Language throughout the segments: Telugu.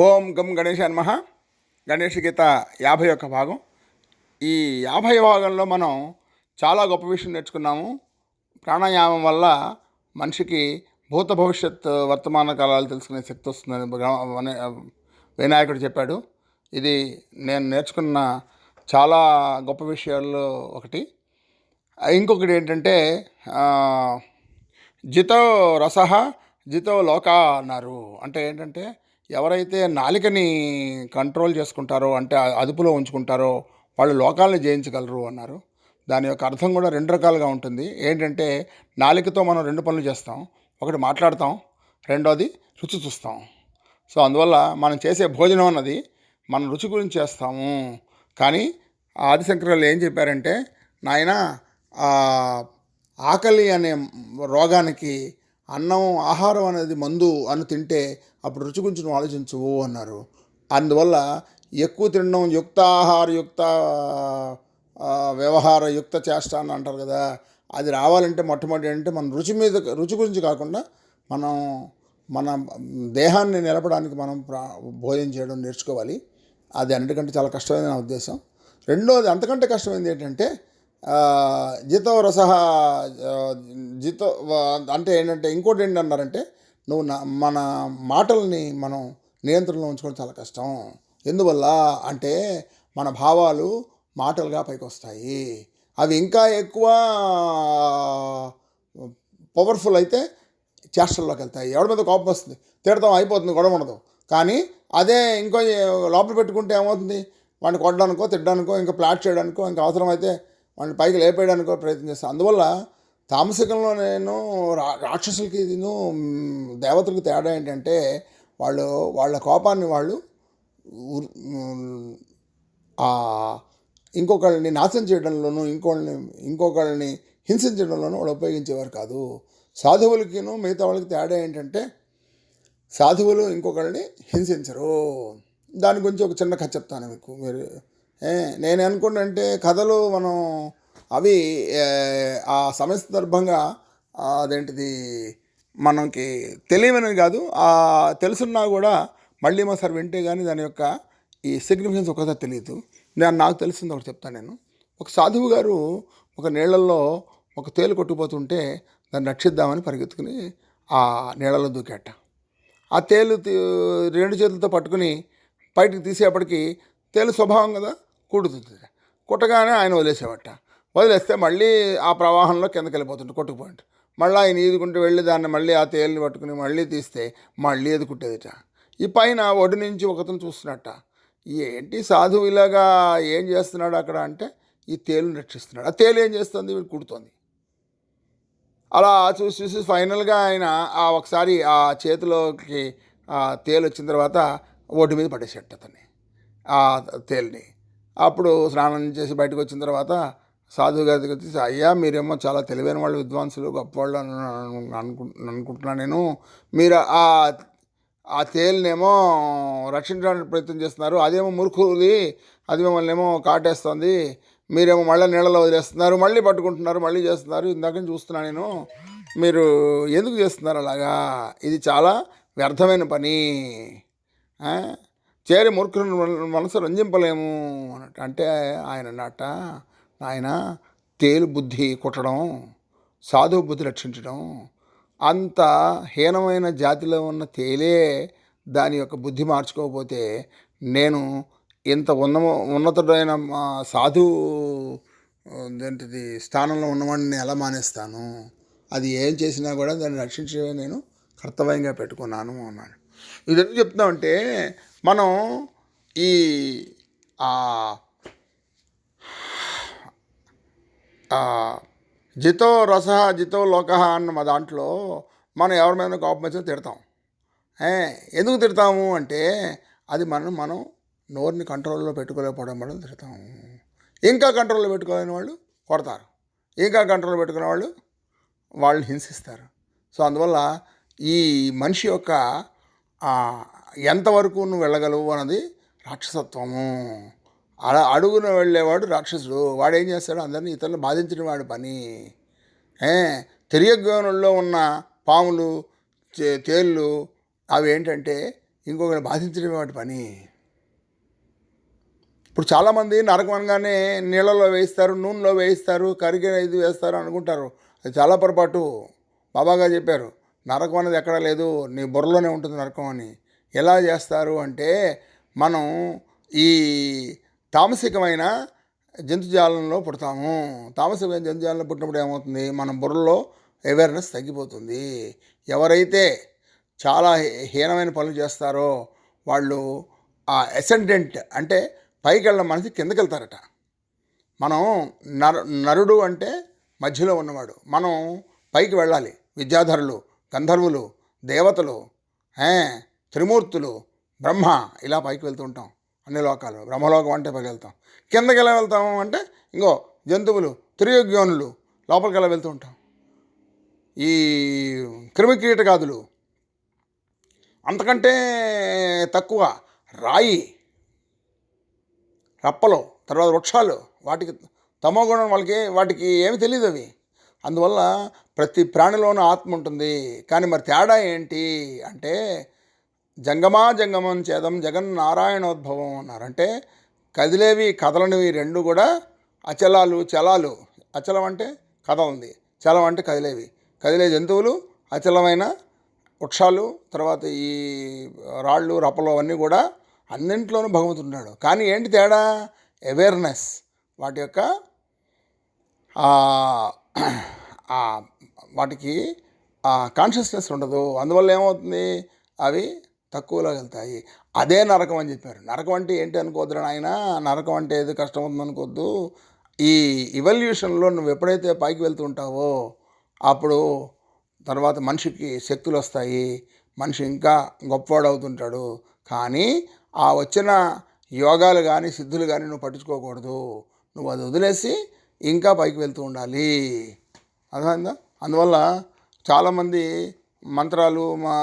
ఓం గం గణేష నమ. గణేష గీత యాభై ఒక్క భాగం. ఈ యాభై భాగంలో మనం చాలా గొప్ప విషయం నేర్చుకున్నాము. ప్రాణాయామం వల్ల మనిషికి భూత భవిష్యత్ వర్తమాన కాలాలు తెలుసుకునే శక్తి వస్తుందని వినాయకుడు చెప్పాడు. ఇది నేను నేర్చుకున్న చాలా గొప్ప విషయాల్లో ఒకటి. ఇంకొకటి ఏంటంటే జితో రస జితో లోక అన్నారు. అంటే ఏంటంటే ఎవరైతే నాలికని కంట్రోల్ చేసుకుంటారో అంటే అదుపులో ఉంచుకుంటారో వాళ్ళు లోకాలను జయించగలరు అన్నారు. దాని యొక్క అర్థం కూడా రెండు రకాలుగా ఉంటుంది. ఏంటంటే నాలికతో మనం రెండు పనులు చేస్తాం. ఒకటి మాట్లాడతాం. రెండోది రుచి చూస్తాం. సో అందువల్ల మనం చేసే భోజనం అన్నది మన రుచి గురించి చేస్తాము. కానీ ఆదిశంకరులు ఏం చెప్పారంటే నాయన ఆకలి అనే రోగానికి అన్నం ఆహారం అనేది మందు అని తింటే అప్పుడు రుచి గురించి నువ్వు ఆలోచించవు అన్నారు. అందువల్ల ఎక్కువ తినడం యుక్తాహార యుక్త వ్యవహార యుక్త చేష్ట అని అంటారు కదా అది రావాలంటే మొట్టమొదటి అంటే మన రుచి మీద రుచి గురించి కాకుండా మనం మన దేహాన్ని నిలపడానికి మనం భోజనం చేయడం నేర్చుకోవాలి. అది అన్నిటికంటే చాలా కష్టమైన నా ఉద్దేశం. రెండోది అంతకంటే కష్టమైంది ఏంటంటే జీతో రస జీతో అంటే ఏంటంటే ఇంకోటి ఏంటన్నారంటే నువ్వు నా మన మాటల్ని మనం నియంత్రణలో ఉంచుకోవడం చాలా కష్టం. ఎందువల్ల అంటే మన భావాలు మాటలుగా పైకి వస్తాయి అవి ఇంకా ఎక్కువ పవర్ఫుల్ అయితే చేష్టల్లోకి వెళ్తాయి. ఎవరి మీద కోపం వస్తుంది? తిడతాం అయిపోతుంది గొడవ ఉండదు. కానీ అదే ఇంకో లోపల పెట్టుకుంటే ఏమవుతుంది? వాడిని కొట్టడానికో తిట్టడానికో ఇంకా ప్లాట్ చేయడానికో ఇంకా అవసరమైతే వాడిని పైకి లేపేయడానికి ప్రయత్నం చేస్తాను అందువల్ల తామసికంలో నేను రా రాక్షసులకి ఇదిను దేవతలకు తేడా ఏంటంటే వాళ్ళు వాళ్ళ కోపాన్ని వాళ్ళు ఇంకొకళ్ళని నాశనం చేయడంలోనూ ఇంకొకళ్ళని ఇంకొకళ్ళని హింసించడంలోనూ వాళ్ళు ఉపయోగించేవారు కాదు. సాధువులకిను మిగతా వాళ్ళకి తేడా ఏంటంటే సాధువులు ఇంకొకళ్ళని హింసించరు. దాని గురించి ఒక చిన్న కథ చెప్తాను మీకు. మీరు నేను అనుకుంటే కథలు మనం అవి ఆ సమయ సందర్భంగా అదేంటిది మనకి తెలియనివి కాదు. ఆ తెలుసున్నా కూడా మళ్ళీ మాసారి వింటే కానీ దాని యొక్క ఈ సిగ్నిఫికెన్స్ ఒకసారి తెలియదు. నేను నాకు తెలిసింది ఒకటి చెప్తాను నేను. ఒక సాధువు గారు ఒక నీళ్ళల్లో ఒక తేలు కొట్టుకుపోతుంటే దాన్ని రక్షిద్దామని పరిగెత్తుకుని ఆ నీళ్ళలో దూకాట. ఆ తేలు తీ- రెండు చేతులతో పట్టుకుని బయటికి తీసేపటికి తేలు స్వభావం కదా కుడుతుంది. కుట్టగానే ఆయన వదిలేసేవట. వదిలేస్తే మళ్ళీ ఆ ప్రవాహంలో కిందకి వెళ్ళిపోతుంటే కొట్టుకుపోయింది. మళ్ళీ ఆయన ఈదుకుంటూ వెళ్ళి దాన్ని మళ్ళీ ఆ తేలిని పట్టుకుని మళ్ళీ తీస్తే మళ్ళీ ఎదుకుంటేదిట కుట్టేదిట. ఈ పైన ఒడి నుంచి ఒకతను చూస్తున్నట్ట. ఏంటి సాధువు ఇలాగా ఏం చేస్తున్నాడు అక్కడ అంటే ఈ తేలుని రక్షిస్తున్నాడు. ఆ తేలు ఏం చేస్తుంది? వీడు కుడుతోంది. అలా చూసి చూసి ఫైనల్గా ఆయన ఆ ఒకసారి ఆ చేతిలోకి ఆ తేలు వచ్చిన తర్వాత ఒడ్డు మీద పడేసేట అతన్ని. ఆ తేలిని. అప్పుడు స్నానం చేసి బయటకు వచ్చిన తర్వాత సాధువు గారి దగ్గర వచ్చి అయ్యా మీరేమో చాలా తెలివైన వాళ్ళు విద్వాంసులు గొప్పవాళ్ళు అని అనుకు అనుకుంటున్నాను నేను. మీరు ఆ ఆ తేలినేమో రక్షించడానికి ప్రయత్నం చేస్తున్నారు. అదేమో మురుకుది అది మిమ్మల్ని ఏమో కాటేస్తుంది. మీరేమో మళ్ళీ నీళ్ళలో వదిలేస్తున్నారు మళ్ళీ పట్టుకుంటున్నారు మళ్ళీ చేస్తున్నారు. ఇందాక నుంచి చూస్తున్నాను నేను. మీరు ఎందుకు చేస్తున్నారు అలాగా? ఇది చాలా వ్యర్థమైన పని. చేరి మురుకులను మనసు రంజింపలేము అన్నట్టు. అంటే ఆయన అన్నట్ట ఆయన తేలు బుద్ధి కుట్టడం సాధువు బుద్ధి రక్షించడం అంత హీనమైన జాతిలో ఉన్న తేలే దాని యొక్క బుద్ధి మార్చుకోకపోతే నేను ఇంత ఉన్న ఉన్నతుడైన మా సాధు ఏంటిది స్థానంలో ఉన్నవాడిని ఎలా మానేస్తాను? అది ఏం చేసినా కూడా దాన్ని రక్షించే నేను కర్తవ్యంగా పెట్టుకున్నాను అన్నాడు. ఇది ఎందుకు చెప్తున్నామంటే మనం ఈ ఆ ఆ, జితో రస జితో లోక అన్న మా దాంట్లో మనం ఎవరి మీద కోపం వచ్చినా తిడతాం. ఎందుకు తిడతాము అంటే అది మనం మనం నోరుని కంట్రోల్లో పెట్టుకోలేకపోవడం వల్ల తిడతాము ఇంకా కంట్రోల్లో పెట్టుకోలేని వాళ్ళు కొడతారు. ఇంకా కంట్రోల్లో పెట్టుకునే వాళ్ళు వాళ్ళు హింసిస్తారు. సో అందువల్ల ఈ మనిషి యొక్క ఎంతవరకు నువ్వు వెళ్ళగలవు అన్నది రాక్షసత్వము. అలా అడుగున వెళ్ళేవాడు రాక్షసుడు. వాడు ఏం చేస్తాడు? అందరినీ ఇతరులను బాధించిన వాడి పని. ఏ? తిరియగోనుల్లో ఉన్న పాములు తేళ్ళు అవి ఏంటంటే ఇంకొకరిని బాధించడమే వాటి పని. ఇప్పుడు చాలామంది నరకం అనగానే నీళ్ళలో వేయిస్తారు నూనెలో వేయిస్తారు కరిగిన ఇది వేస్తారు అనుకుంటారు. అది చాలా పొరపాటు. బాబాగా చెప్పారు నరకం అనేది ఎక్కడా లేదు నీ బుర్రలోనే ఉంటుంది నరకం అని. ఎలా చేస్తారు అంటే మనం ఈ తామసికమైన జంతుజాలంలో పుడతాము. తామసికమైన జంతుజాలంలో పుట్టినప్పుడు ఏమవుతుంది? మన బుర్రలో అవేర్నెస్ తగ్గిపోతుంది. ఎవరైతే చాలా హీనమైన పనులు చేస్తారో వాళ్ళు ఆ అసెండెంట్ అంటే పైకి వెళ్ళిన మనిషి కిందకి వెళ్తారట మనం నర నరుడు అంటే మధ్యలో ఉన్నవాడు. మనం పైకి వెళ్ళాలి. విద్యాధరులు గంధర్వులు దేవతలు త్రిమూర్తులు బ్రహ్మ ఇలా పైకి వెళ్తూ ఉంటాం. అన్ని లోకాలు. బ్రహ్మలోకం అంటే పైకి వెళ్తాం. కిందకి ఎలా వెళ్తాము అంటే ఇంకో జంతువులు త్రియోగ్యోనులు లోపలికి ఎలా వెళ్తూ ఉంటాం? ఈ క్రిమికీటకాదులు. అంతకంటే తక్కువ రాయి రప్పలు తర్వాత వృక్షాలు వాటికి తమో గుణం వాళ్ళకి వాటికి ఏమి తెలియదు అవి. అందువల్ల ప్రతి ప్రాణిలోనూ ఆత్మ ఉంటుంది. కానీ మరి తేడా ఏంటి? అంటే జంగమా జంగమం చేదం జగన్ నారాయణోద్భవం అన్నారు. అంటే కదిలేవి కదలనివి రెండు కూడా అచలాలు చలాలు. అచలం అంటే కదలంది చలం అంటే కదిలేవి. కదిలే జంతువులు అచలమైన వృక్షాలు తర్వాత ఈ రాళ్ళు రప్పలు అవన్నీ కూడా అన్నింట్లోనూ భగవంతుడు ఉన్నాడు కానీ ఏంటి తేడా? అవేర్నెస్ వాటి యొక్క వాటికి కాన్షియస్నెస్ ఉండదు. అందువల్ల ఏమవుతుంది? అవి తక్కువలో వెళ్తాయి. అదే నరకం అని చెప్పారు. నరకం అంటే ఏంటి అనుకోద్దు ఆయన నరకం అంటే ఏది కష్టం ఉందనుకోద్దు ఈ ఇవల్యూషన్లో నువ్వు ఎప్పుడైతే పైకి వెళ్తూ ఉంటావో అప్పుడు తర్వాత మనిషికి శక్తులు వస్తాయి. మనిషి ఇంకా గొప్పవాడు అవుతుంటాడు. కానీ ఆ వచ్చిన యోగాలు కానీ సిద్ధులు కానీ నువ్వు పట్టించుకోకూడదు. నువ్వు అది వదిలేసి ఇంకా పైకి వెళ్తూ ఉండాలి. అర్థమైందా? అందువల్ల చాలామంది మంత్రాలు మా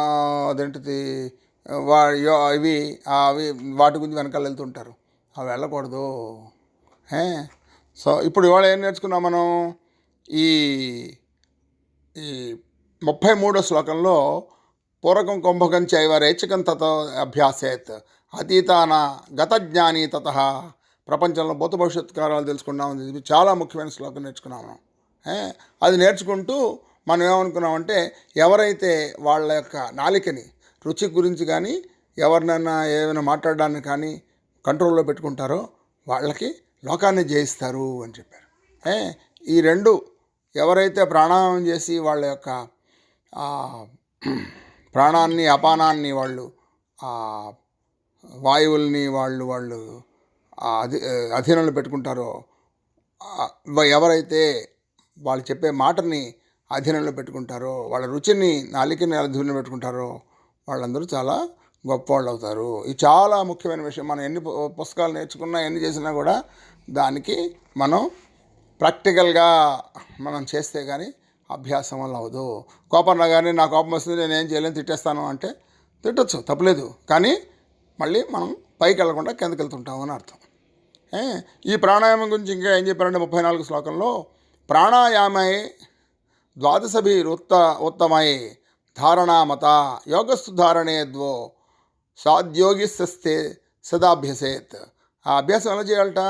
అదేంటిది వా యో ఇవి అవి వాటి గురించి వెనకాల వెళ్తుంటారు. అవి వెళ్ళకూడదు. సో ఇప్పుడు ఇవాళ ఏం నేర్చుకున్నాం మనం? ఈ ఈ ముప్పై మూడో శ్లోకంలో పూరకం కుంభకం చైవ రేచకం తత అభ్యాసేత్ అతీతాన గత జ్ఞాని తత. ప్రపంచంలో భూత భవిష్యత్ కారాలు తెలుసుకున్నాం. ఇది చాలా ముఖ్యమైన శ్లోకం నేర్చుకున్నాము అది నేర్చుకుంటూ మనం ఏమనుకున్నామంటే ఎవరైతే వాళ్ళ యొక్క నాలికని రుచి గురించి కానీ ఎవరినైనా ఏమైనా మాట్లాడడానికి కానీ కంట్రోల్లో పెట్టుకుంటారో వాళ్ళకి లోకాన్ని జయిస్తారు అని చెప్పారు ఏ? ఈ రెండు ఎవరైతే ప్రాణాయామం చేసి వాళ్ళ యొక్క ప్రాణాన్ని అపానాన్ని వాళ్ళు వాయువుల్ని వాళ్ళు వాళ్ళు అధి అధీనంలో పెట్టుకుంటారో ఎవరైతే వాళ్ళు చెప్పే మాటని అధీనంలో పెట్టుకుంటారో వాళ్ళ రుచిని నాలికని అధీనంలో పెట్టుకుంటారో వాళ్ళందరూ చాలా గొప్పవాళ్ళు అవుతారు ఇది చాలా ముఖ్యమైన విషయం మనం ఎన్ని పు- పుస్తకాలు నేర్చుకున్నా ఎన్ని చేసినా కూడా దానికి మనం ప్రాక్టికల్గా మనం చేస్తే కానీ అభ్యాసం వల్ల అవ్వదు. కోపం రాగానే నా కోపం వస్తుంది నేను ఏం చేయలేను తిట్టేస్తాను అంటే తిట్టచ్చు తప్పలేదు. కానీ మళ్ళీ మనం పైకి వెళ్ళకుండా కిందకి వెళ్తుంటాం అని అర్థం. ఈ ప్రాణాయామం గురించి ఇంకా ఏం చెప్పారంటే ముప్పై నాలుగు శ్లోకంలో ప్రాణాయామే ద్వాదశభిరుత్త ఉత్తమై ధారణామత యోగస్థు ధారణే ద్వో సాధ్యోగిస్తే సదాభ్యసేత్ ఆ అభ్యాసం ఎలా చేయాలట?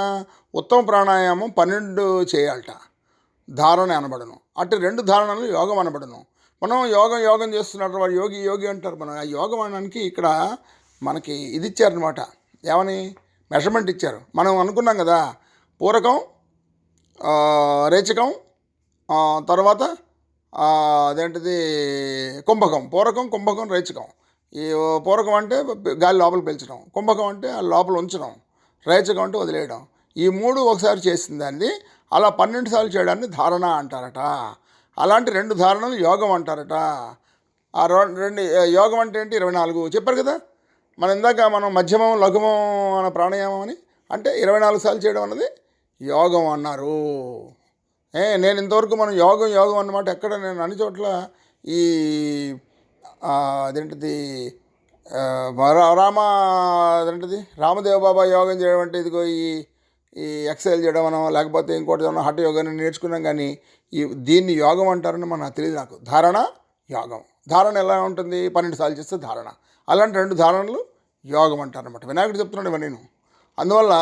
ఉత్తమ ప్రాణాయామం పన్నెండు చేయాలట. ధారణ అనబడను. అటు రెండు ధారణలు యోగం అనబడను. మనం యోగం యోగం చేస్తున్నట్టు వాడు యోగి యోగి అంటారు. మనం ఆ యోగం అనడానికి ఇక్కడ మనకి ఇది ఇచ్చారనమాట ఏమని? మెషర్మెంట్ ఇచ్చారు. మనం అనుకున్నాం కదా పూరకం రేచకం తర్వాత అదేంటిది కుంభకం పూరకం కుంభకం రేచకం. ఈ పూరకం అంటే గాలి లోపల పీల్చడం కుంభకం అంటే ఆ లోపల ఉంచడం రేచకం అంటే వదిలేయడం. ఈ మూడు ఒకసారి చేసిన దాన్ని అలా పన్నెండు సార్లు చేయడాన్ని ధారణ అంటారట. అలాంటి రెండు ధారణలు యోగం అంటారట. ఆ రెండు యోగం అంటే ఏంటి? ఇరవై నాలుగు చెప్పారు కదా? మనం ఇందాక మనం మధ్యమం లఘుమం అన్న ప్రాణాయామం అని అంటే ఇరవై నాలుగు సార్లు చేయడం అన్నది యోగం అన్నారు. ఏ నేను ఇంతవరకు మనం యోగం యోగం అన్నమాట ఎక్కడ నేను అన్ని చోట్ల ఈ అదేంటిది రామ అదేంటిది రామదేవ బాబా యోగం చేయడం అంటే ఇదిగో ఈ ఈ ఎక్సైల్ చేయడం అనో లేకపోతే ఇంకోటి ఏమన్నా హఠ యోగాన్ని నేర్చుకున్నాం కానీ ఈ దీన్ని యోగం అంటారని మన తెలియదు నాకు. ధారణ యోగం. ధారణ ఎలా ఉంటుంది? పన్నెండు సార్లు చేస్తే ధారణ. అలాంటి రెండు ధారణలు యోగం అంటారనమాట వినాయకుడు చెప్తున్నాడు ఇవన్నీ నేను అందువల్ల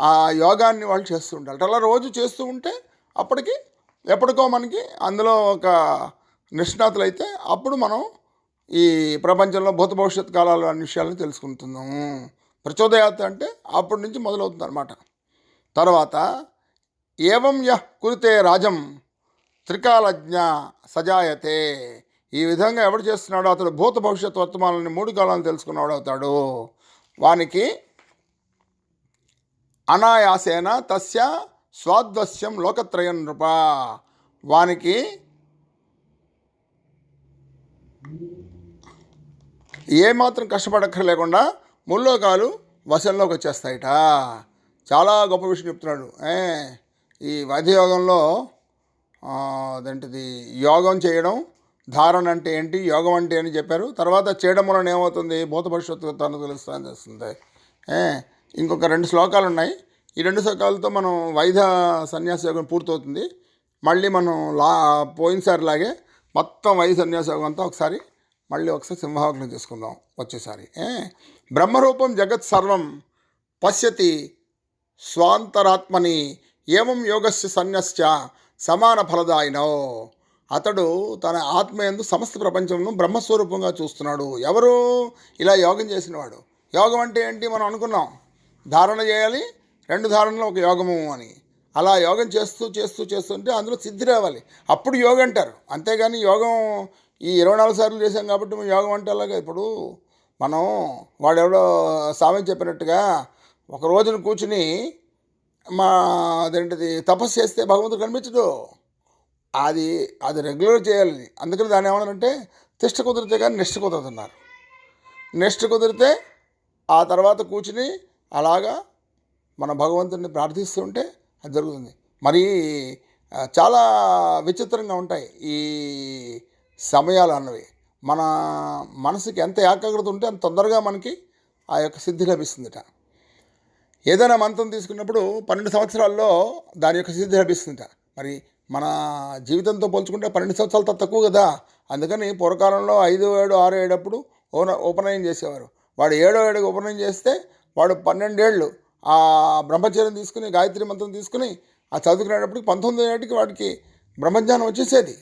ఆ యోగాన్ని వాళ్ళు చేస్తూ ఉండాలి అలా రోజు చేస్తూ ఉంటే అప్పటికి ఎప్పటికో మనకి అందులో ఒక నిష్ణాతులు అయితే అప్పుడు మనం ఈ ప్రపంచంలో భూత భవిష్యత్ కాలాలు అన్ని విషయాలను తెలుసుకుంటున్నాము. ప్రచోదయాత్ర అంటే అప్పటి నుంచి మొదలవుతుంది అనమాట తర్వాత ఏవం యహ్ కురితే రాజం త్రికాలజ్ఞ సజాయతే. ఈ విధంగా ఎవడు చేస్తున్నాడో అతడు భూత భవిష్యత్ వర్తమానాన్ని మూడు కాలాలను తెలుసుకున్నవాడు అవుతాడు. వానికి అనాయాసేన తస్య స్వాద్వస్యం లోకత్రయం నృప. వానికి ఏమాత్రం కష్టపడక్కర్లేకుండా ముల్లోకాలు వశంలోకి వచ్చేస్తాయిట. చాలా గొప్ప విషయం చెప్తున్నాడు. ఏ ఈ వైద్యయోగంలో అదేంటిది యోగం చేయడం ధారణ అంటే ఏంటి యోగం అంటే అని చెప్పారు. తర్వాత చేయడం వలన ఏమవుతుంది? భూత భవిష్యత్తు తను తెలుస్తాను ఇంకొక రెండు శ్లోకాలు ఉన్నాయి ఈ రెండు సకాలతో మనం వైద్య సన్యాస యోగం పూర్తవుతుంది. మళ్ళీ మనం లా పోయినసారి లాగే మొత్తం వైద్య సన్యాస యోగం అంతా ఒకసారి మళ్ళీ ఒకసారి సింహావకలం చేసుకుందాం వచ్చేసారి. ఏ? బ్రహ్మరూపం జగత్ సర్వం పశ్యతి స్వాంతరాత్మని ఏమం యోగస్య సన్యస్య సమాన ఫలదాయినో. అతడు తన ఆత్మయందు సమస్త ప్రపంచంను బ్రహ్మస్వరూపంగా చూస్తున్నాడు. ఎవరు? ఇలా యోగం చేసినవాడు. యోగం అంటే ఏంటి మనం అనుకున్నాం. ధారణ చేయాలి రెండు ధారణలో ఒక యోగము అని. అలా యోగం చేస్తూ చేస్తూ చేస్తుంటే అందులో సిద్ధి రావాలి. అప్పుడు యోగం అంటారు. అంతేగాని యోగం ఈ ఇరవై నాలుగు సార్లు చేశాం కాబట్టి మేము యోగం అంటే అలాగే? ఇప్పుడు మనం వాడెవడో సామెత చెప్పినట్టుగా ఒక రోజున కూర్చుని మా అదేంటిది తపస్సు చేస్తే భగవంతుడు కనిపించడు. అది అది రెగ్యులర్ చేయాలి. అందుకని దాన్ని ఏమన్నారంటే తిష్ట కుదిరితే కానీ నిష్ట కుదరదన్నారు. నెక్స్ట్ కుదిరితే ఆ తర్వాత కూర్చుని అలాగా మన భగవంతుడిని ప్రార్థిస్తుంటే అది జరుగుతుంది. మరి చాలా విచిత్రంగా ఉంటాయి ఈ సమయాలు అన్నవి. మన మనసుకి ఎంత ఏకాగ్రత ఉంటే అంత తొందరగా మనకి ఆ యొక్క సిద్ధి లభిస్తుందిట. ఏదైనా మంత్రం తీసుకున్నప్పుడు పన్నెండు సంవత్సరాల్లో దాని యొక్క సిద్ధి లభిస్తుందిట. మరి మన జీవితంతో పోల్చుకుంటే పన్నెండు సంవత్సరాలు తక్కువ కదా. అందుకని పూర్వకాలంలో ఐదు ఏడు ఆరు ఏడప్పుడు ఓన ఉపనయనం చేసేవారు. వాడు ఏడో ఏడు ఉపనయనం చేస్తే వాడు పన్నెండేళ్ళు ఆ బ్రహ్మచర్యం తీసుకుని గాయత్రి మంత్రం తీసుకుని ఆ చదువుకునేటప్పటికి పంతొమ్మిది నాటికి వాడికి బ్రహ్మజ్ఞానం వచ్చేసేది.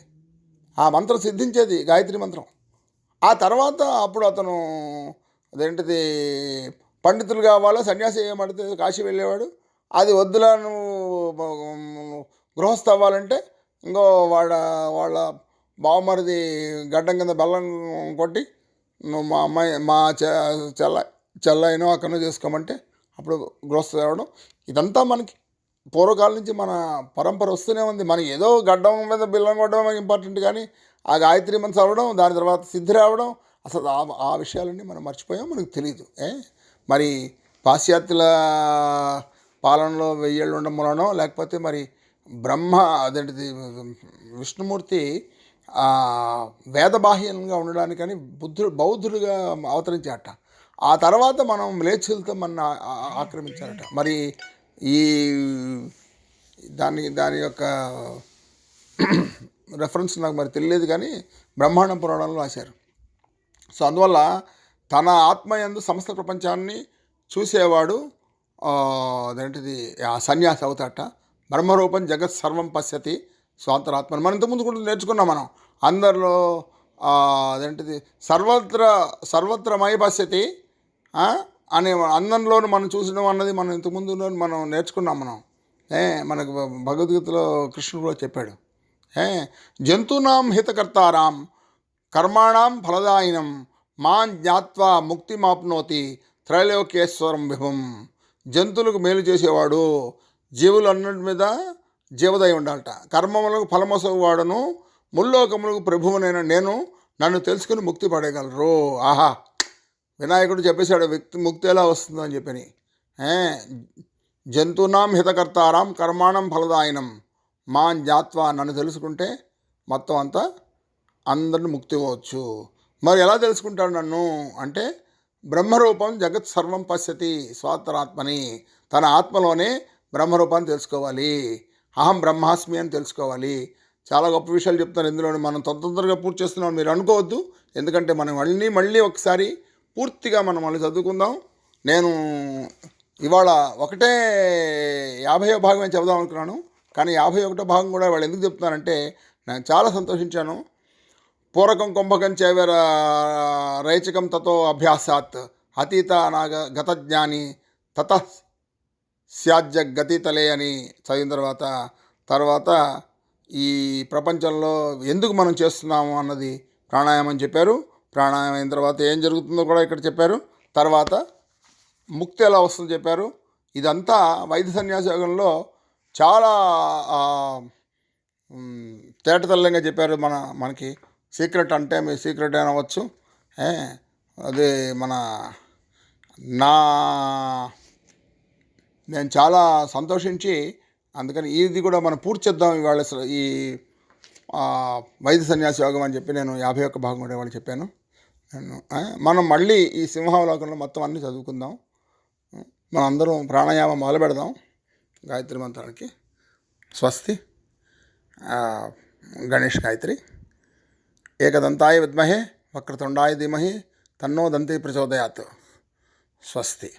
ఆ మంత్రం సిద్ధించేది గాయత్రి మంత్రం. ఆ తర్వాత అప్పుడు అతను అదేంటిది పండితులు కావాలో సన్యాసి ఏమడితే కాశీ వెళ్ళేవాడు. అది వద్దులా నువ్వు గృహస్థ అవ్వాలంటే ఇంకో వాళ్ళ వాళ్ళ బావమరిది గడ్డం కింద బెల్లం కొట్టి నువ్వు మా అమ్మాయి మా చె చెల్ల చెల్లైనో అక్కడనో చేసుకోమంటే అప్పుడు గృహస్థ రావడం ఇదంతా మనకి పూర్వకాలం నుంచి మన పరంపర వస్తూనే ఉంది. మనకి ఏదో గడ్డం మీద బిల్లం కొట్టడం ఇంపార్టెంట్ కానీ ఆ గాయత్రి మనసు అవ్వడం దాని తర్వాత సిద్ధి రావడం అసలు ఆ ఆ విషయాలన్నీ మనం మర్చిపోయాం మనకు తెలియదు ఏ? మరి పాశ్చాత్యుల పాలనలో వెయ్యేళ్ళు ఉండడం వలనో లేకపోతే మరి బ్రహ్మ అదేంటిది విష్ణుమూర్తి వేదబాహ్యంగా ఉండడానికని బుద్ధుడు బౌద్ధుడుగా అవతరించాట ఆ తర్వాత మనం మ్లేచ్చులతో మన ఆక్రమించారట. మరి ఈ దాని దాని యొక్క రెఫరెన్స్ నాకు మరి తెలియలేదు కానీ బ్రహ్మాండ పురాణంలో రాశారు. సో అందువల్ల తన ఆత్మయందు సమస్త ప్రపంచాన్ని చూసేవాడు అదేంటిది ఆ సన్యాసి అవుతాట బ్రహ్మరూపం జగత్ సర్వం పశ్యతి స్వాంతరాత్మ మనం ఇంతకుముందు కూడా నేర్చుకున్నాం మనం. అందరిలో అదేంటిది సర్వత్ర సర్వత్రమై పశ్యతి అనే అందంలోనూ మనం చూసడం అన్నది మనం ఇంతకుముందు మనం నేర్చుకున్నాం మనం. ఏ మనకు భగవద్గీతలో కృష్ణుడు కూడా చెప్పాడు. ఏ జంతునాం హితకర్తారాం కర్మాణం ఫలదాయినం మాన్ జ్ఞాత్వా ముక్తి మాప్నోతి త్రైలోకేశ్వరం విభం. జంతువులకు మేలు చేసేవాడు జీవులన్నిటి మీద జీవదయ ఉండాలట. కర్మములకు ఫలమొసవాడును ముల్లోకములకు ప్రభువునైన నేను నన్ను తెలుసుకుని ముక్తి పడగలరు ఆహా! వినాయకుడు చెప్పేశాడు వ్యక్తి ముక్తి ఎలా వస్తుందని చెప్పని. జంతునాం హితకర్తారాం కర్మాణం ఫలదాయనం. మా జాత్వా నన్ను తెలుసుకుంటే మొత్తం అంతా అందరిని ముక్తి ఇవ్వచ్చు మరి ఎలా తెలుసుకుంటాడు నన్ను? అంటే బ్రహ్మరూపం జగత్ సర్వం పశ్యతి స్వాతరాత్మని తన ఆత్మలోనే బ్రహ్మరూపాన్ని తెలుసుకోవాలి. అహం బ్రహ్మాస్మి అని తెలుసుకోవాలి. చాలా గొప్ప విషయాలు చెప్తాను ఇందులో మనం తొందరగా పూర్తి చేస్తున్నాం మీరు అనుకోవద్దు. ఎందుకంటే మనం మళ్ళీ మళ్ళీ ఒకసారి పూర్తిగా మనం మళ్ళీ చదువుకుందాం. నేను ఇవాళ ఒకటే యాభైవ భాగమే చెబుదాం అనుకున్నాను. కానీ యాభై ఒకటో భాగం కూడా వాళ్ళు ఎందుకు చెప్తున్నారంటే నేను చాలా సంతోషించాను. పూరకం కుంభకం చేవర రైచకం తతో అభ్యాసాత్ అతీత నాగ గత జ్ఞాని తత స్యాజ్య గతితలే అని చదివిన తర్వాత తర్వాత ఈ ప్రపంచంలో ఎందుకు మనం చేస్తున్నాము అన్నది ప్రాణాయామం చెప్పారు. ప్రాణాయామం అయిన తర్వాత ఏం జరుగుతుందో కూడా ఇక్కడ చెప్పారు. తర్వాత ముక్తి ఎలా వస్తుందో చెప్పారు. ఇదంతా వైద్య సన్యాస యోగంలో చాలా తేటతల్లంగా చెప్పారు మన మనకి. సీక్రెట్ అంటే మీ సీక్రెట్ అనవచ్చు అది మన నా నేను చాలా సంతోషించి అందుకని ఇది కూడా మనం పూర్తి చేద్దాం ఇవాళ ఈ వైద్య సన్యాసి యోగం అని చెప్పి నేను యాభై ఒక్క భాగం కూడా ఇవాళ చెప్పాను. మనం మళ్ళీ ఈ సింహావలోకంలో మొత్తం అన్నీ చదువుకుందాం. మనం అందరం ప్రాణాయామం మొదలు పెడదాం. గాయత్రి మంత్రానికి స్వస్తి. గణేష్ గాయత్రి. ఏకదంతాయ విద్మహే వక్రతుండాయ ధీమహి తన్నో దంతి ప్రచోదయాత్. స్వస్తి.